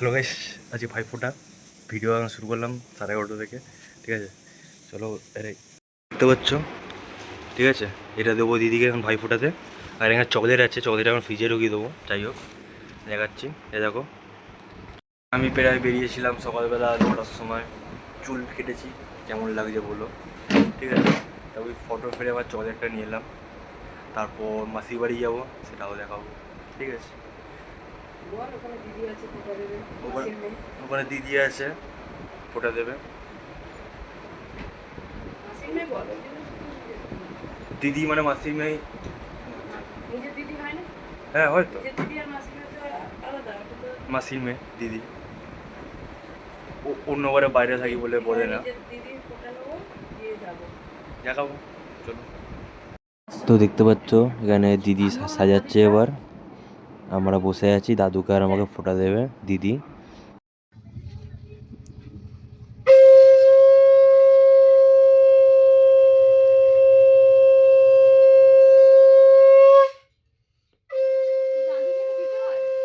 Hello guys, আজকে ভাই ফোটা ভিডিও আনা শুরু করলাম সাড়ে এগারোটা থেকে, ঠিক আছে? চলো আরে দেখতে পাচ্ছ? ঠিক আছে? এটা দেবো দিদিকে এখন ভাই ফোটাতে আর এখানে চকলেট আছে, চকলেট এখন ফ্রিজে ঢুকিয়ে দেবো, যাই হোক, দেখাচ্ছি। এ দেখো। আমি প্রায় বেরিয়েছিলাম সকালবেলা নটার সময়, চুল কেটেছি, কেমন লাগছে বলো, ঠিক আছে? তা ওই ফটো ফেরে আবার চকলেটটা নিয়ে এলাম। তারপর মাসির বাড়ি যাব, সেটাও দেখাবো, ঠিক আছে? ওখানে দিদি আছে ফোটা দেবে। দিদি আছে ফোটা দেবে। মাসির মেয়ে বল, ওই জন্য দিদি মানে মাসির মেয়ে হয় না? হ্যাঁ হয়তো মাসির মেয়ে দিদি ও অন্যবারে বাইরে থাকি বলে বলে না। দেখাবো চলো। তো দেখতে পাচ্ছ এখানে দিদি সাজাচ্ছে এবার। আমরা বসে আছি দাদুকে আর আমাকে ফোটা দেবে দিদি।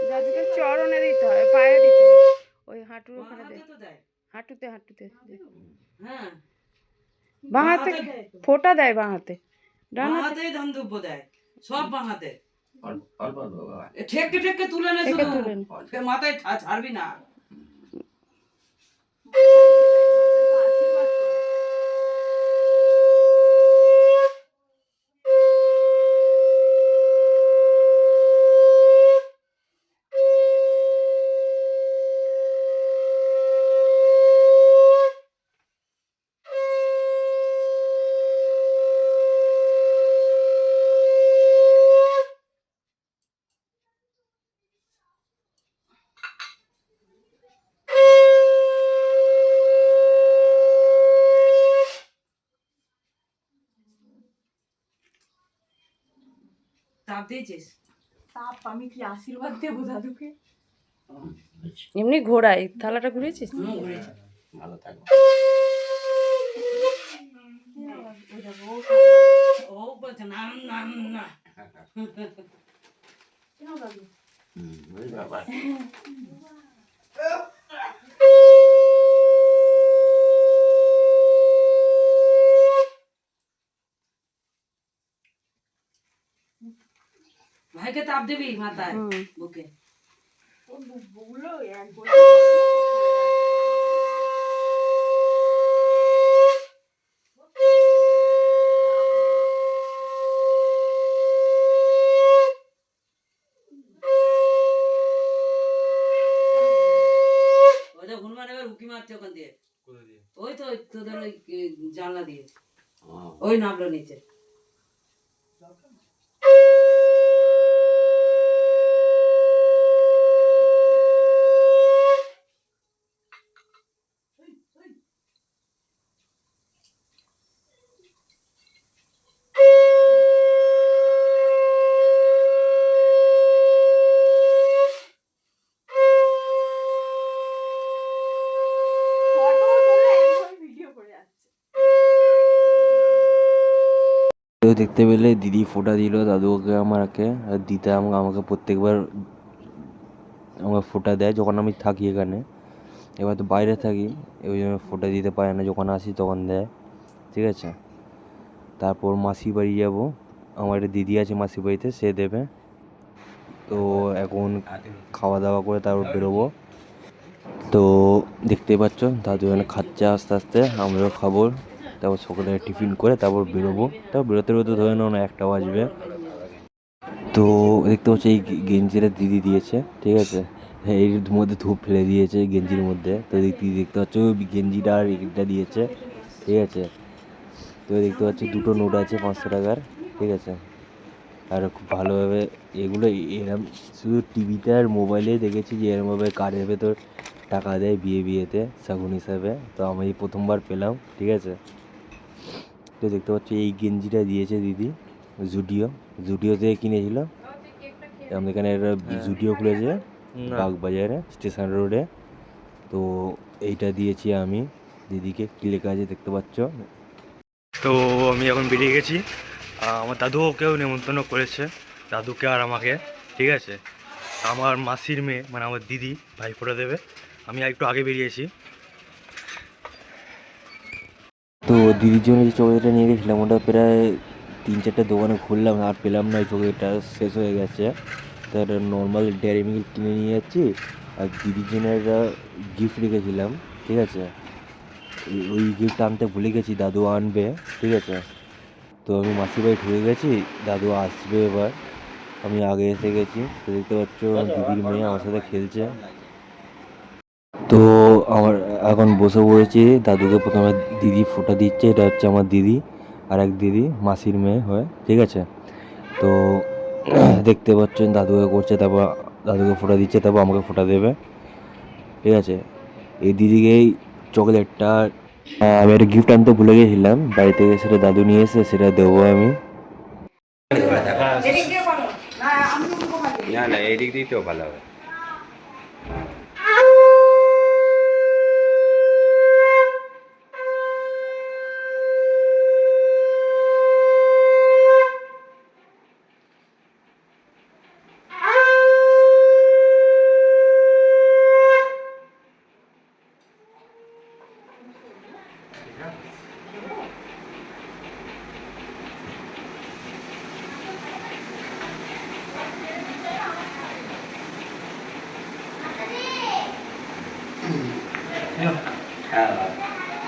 দাদুকে চরণে দিতে হয় পায়ে দিতে হয়। ওই হাঁটুর ওখানে হাঁটুতে হাঁটুতে হ্যাঁ। বাঁ হাতে ফোটা দেয় বাঁ হাতে। ডান হাতে ধন্দুব্য দেয়। সব এ ঠেককে ঠেককে তুলে নে শুধু। মাথায় ছাড়বি না। দিয়েছিস তাপ আমি কি আশীর্বাদ দেবো দাদুকে? এমনি ঘোরাই থালাটা ঘুরেছিস ঘুরেছি। ভালো থাকব ও বলছে না না না। ভাইকে তাপ দিবি মাথায়? বুকে। হনুমান এবার উকি মারছে ওখান দিয়ে। ওই তো তোদের ওই জানলা দিয়ে। ওই নামলো নিচে। দেখতে পেলে দিদি ফোটা দিল, দাদুকে, আমাকে। আর দিদা আমাকে আমাকে প্রত্যেকবার আমাকে ফোটা দেয় যখন আমি থাকি এখানে। এবার তো বাইরে থাকি, ওই জন্য ফোটা দিতে পারে না। যখন আসি তখন দেয়, ঠিক আছে? তারপর মাসি বাড়ি যাব। আমার একটা দিদি আছে মাসি বাড়িতে, সে দেবে। তো এখন খাওয়া দাওয়া করে তারপর বেরোবো। তো দেখতেই পাচ্ছ, দাদু এখানে খাচ্ছে আস্তে আস্তে আমরাও খাব। তারপর সকালে টিফিন করে তারপর বেরোবো। তারপর বেরোতে বেরোতে ধরে নাও না একটা বাজবে। তো দেখতে পাচ্ছি এই গেঞ্জিটা দিদি দিয়েছে, ঠিক আছে? হ্যাঁ এর মধ্যে ধূপ ফেলে দিয়েছে গেঞ্জির মধ্যে। তো দিদি দেখতে পাচ্ছ গেঞ্জিটা আর এটা দিয়েছে, ঠিক আছে? তো দেখতে পাচ্ছ দুটো নোট আছে পাঁচশো টাকার, ঠিক আছে? আর খুব ভালোভাবে এগুলো এরম শুধু টিভিতে আর মোবাইলে দেখেছি যে এরমভাবে কার্ডের ভেতর টাকা দেয় বিয়ে বিয়েতে শাগুন হিসাবে। তো আমি প্রথমবার পেলাম, ঠিক আছে? তো দেখতে পাচ্ছি এই গেঞ্জিটা দিয়েছে দিদি জুডিও। জুডিও থেকে কিনেছিল। আমাদের এখানে একটা জুডিও খুলেছে। বাগবাজারে স্টেশন রোডে। তো এইটা দিয়েছি আমি দিদিকে কী লেখা আছে দেখতে পাচ্ছ? তো আমি এখন বেরিয়ে গেছি। আমার দাদুও কেউ নেমন্তন্ন করেছে দাদুকে আর আমাকে ঠিক আছে? আমার মাসির মেয়ে মানে আমার দিদি ভাই ফোটা দেবে। আমি একটু আগে বেরিয়েছি। তো দিদির জন্য যে চকলেটটা নিয়ে গেছিলাম ওটা প্রায় তিন চারটে দোকানে ঘুরলাম আর পেলাম না ওই চকলেটটা শেষ হয়ে গেছে। তার নর্মাল ডেয়ারি মিল্ক কিনে নিয়ে যাচ্ছি আর দিদির জন্য একটা গিফট রেখেছিলাম ঠিক আছে? ওই- ওই গিফট আনতে ভুলে গেছি দাদু আনবে ঠিক আছে? তো আমি মাসির বাড়ি ঢুকে গেছি দাদু আসবে এবার। আমি আগে এসে গেছি তো দেখতে পাচ্ছ দিদির মেয়ে আমার সাথে খেলছে। তো আমার এখন বসে পড়েছি দাদুকে প্রথমে দিদি ফোটা দিচ্ছে এটা হচ্ছে আমার দিদি আর এক দিদি মাসির মেয়ে হয় ঠিক আছে? তো দেখতে পাচ্ছেন দাদুকে করছে তারপর দাদুকে ফোটা দিচ্ছে তারপর আমাকে ফোটা দেবে ঠিক আছে? এই দিদিকেই চকলেটটা আমি একটা গিফট আনতে ভুলে গেছিলাম বাড়ি থেকে সেটা দাদু নিয়ে এসে সেটা দেবো আমি। না না এদিক দিয়ে তো ভালো হবে।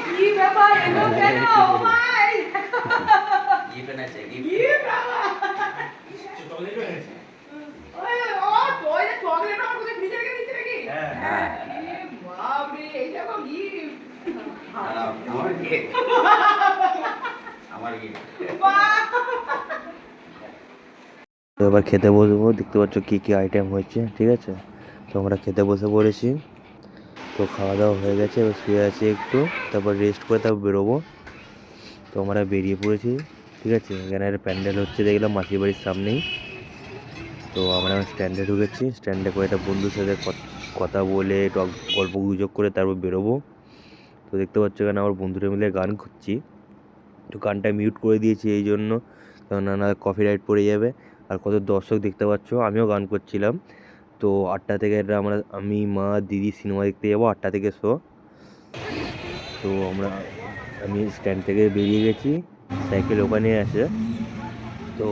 কি আমার এবার খেতে বসবো দেখতে পাচ্ছ কী কী আইটেম হয়েছে ঠিক আছে? তো আমরা খেতে বসে পড়েছি। তো খাওয়া দাওয়া হয়ে গেছে, এবার শুয়ে আছি একটু, তারপর রেস্ট করে তারপর বেরোবো। তো আমরা বেরিয়ে পড়েছি, ঠিক আছে? এখানে একটা প্যান্ডেল হচ্ছে, দেখলাম মাসির বাড়ির সামনেই। তো আমরা স্ট্যান্ডে ঢুকেছি স্ট্যান্ডে করে একটা বন্ধুর সাথে কথা বলে একটু গল্প গুজব করে তারপর বেরোবো। তো দেখতে পাচ্ছ এখানে আমার বন্ধুরা মিলে গান করছি। তো গানটা মিউট করে দিয়েছি এই জন্য, কেননা না কপি রাইট পড়ে যাবে। আর কত দর্শক দেখতে পাচ্ছ, আমিও গান করছিলাম। তো আটটা থেকে আমরা, আমি, মা, দিদি সিনেমা দেখতে যাব, আটটা থেকে শো। তো আমরা, আমি স্ট্যান্ড থেকে বেরিয়ে গেছি, সাইকেল ওখানে আছে। তো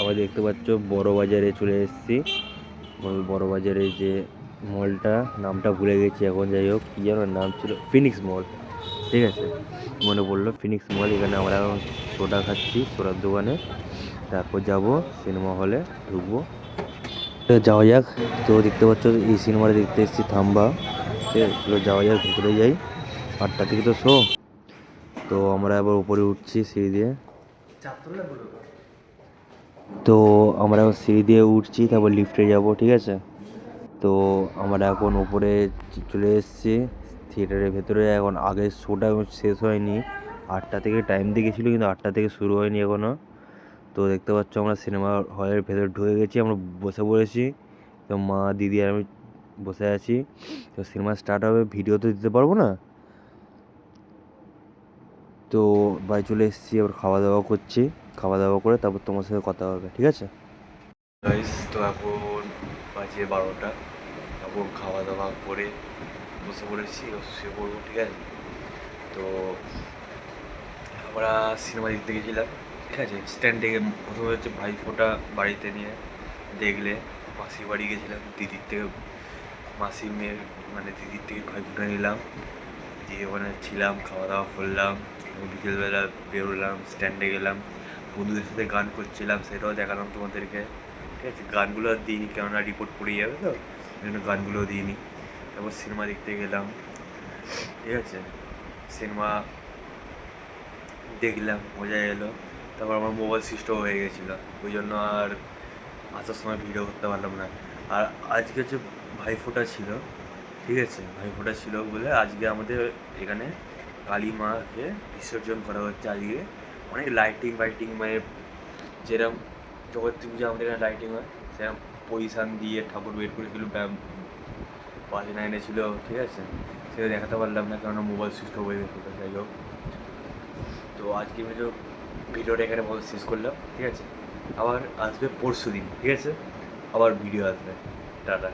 আমরা দেখতে পাচ্ছ বড় বাজারে চলে এসেছি। বড় বাজারে যে মলটা, নামটা ভুলে গেছি এখন, যাই হোক, কী যেন নাম ছিল, ফিনিক্স মল। ঠিক আছে? মনে পড়ল ফিনিক্স মল, এখানে আমরা সোডা খাচ্ছি, সোডার দোকানে। তারপর যাব সিনেমা হলে, ঢুকবো। যাওয়া যাক। তো দেখতে পাচ্ছ, এই সিনেমাটা দেখতে এসেছি, থাম্বা। চলো যাওয়া যাক, ভিতরে যাই। আটটা থেকে তো শো তো আমরা আবার উপরে উঠছি সিঁড়ি দিয়ে। তো আমরা সিঁড়ি দিয়ে উঠছি, তারপর লিফটে যাব, ঠিক আছে? তো আমরা এখন উপরে চলে এসেছি। থিয়েটারের ভেতরে এখন আগের শোটা শেষ হয়নি। আটটা থেকে টাইম দেখেছিলো, কিন্তু আটটা থেকে শুরু হয়নি এখনও তো দেখতে পাচ্ছ আমরা সিনেমা হলের ভেতরে ঢুকে গেছি, আমরা বসে পড়েছি। তো মা, দিদি আর আমি বসে আছি। তো সিনেমা স্টার্ট হবে ভিডিও তো দিতে পারব না? তো বাড়ি চলে এসেছি আবার খাওয়া দাওয়া করছি। খাওয়া দাওয়া করে তারপর তোমার সাথে কথা হবে, ঠিক আছে? তো এখন বাজে বারোটা। এখন খাওয়া দাওয়া করে বসে পড়েছি শুয়ে পড়ব, ঠিক আছে? তো আমরা সিনেমা দেখতে গেছিলাম। ঠিক আছে? স্ট্যান্ড প্রথমে হচ্ছে ভাই ফোটা বাড়িতে নিয়ে দেখলে, মাসির বাড়ি গেছিলাম, দিদির থেকে, মাসির মেয়ের মানে দিদির থেকে ভাই ফোটা নিলাম। দিয়ে ওখানে ছিলাম খাওয়া দাওয়া করলাম, বিকেলবেলা বেরোলাম স্ট্যান্ডে গেলাম। বন্ধুদের সাথে গান করছিলাম, সেটাও দেখালাম তোমাদেরকে। ঠিক আছে? গানগুলো আর দিইনি, কেননা রিপোর্ট পড়ে যাবে তো ওই জন্য গানগুলো দিইনি। তারপর সিনেমা দেখতে গেলাম। ঠিক আছে? সিনেমা দেখলাম, মজা এলো। তারপর আমার মোবাইল সুইচটাও হয়ে গেছিল। ওই জন্য আর আসার সময় ভিডিও করতে পারলাম না। আর আজকে হচ্ছে ভাইফোঁটা ছিল, ঠিক আছে? ভাইফোঁটা ছিল বলে আজকে আমাদের এখানে কালী মাকে বিসর্জন করা হচ্ছে আজকে। অনেক লাইটিং ফাইটিং মানে যেরকম জগত্রী পুজো আমাদের এখানে লাইটিং হয় সেরকম পজিশান দিয়ে ঠাকুর বের করেছিল ব্যায়াম বাজনা এনেছিল, ঠিক আছে? সেটা দেখাতে পারলাম না কেননা মোবাইল অফ হয়ে গেছিল যাই হোক। তো আজকে ভিডিও ভিডিওটা এখানে বলতে শেষ করলাম, ঠিক আছে? আবার আসবে পরশু দিন ঠিক আছে? আবার ভিডিও আসবে। টাটা।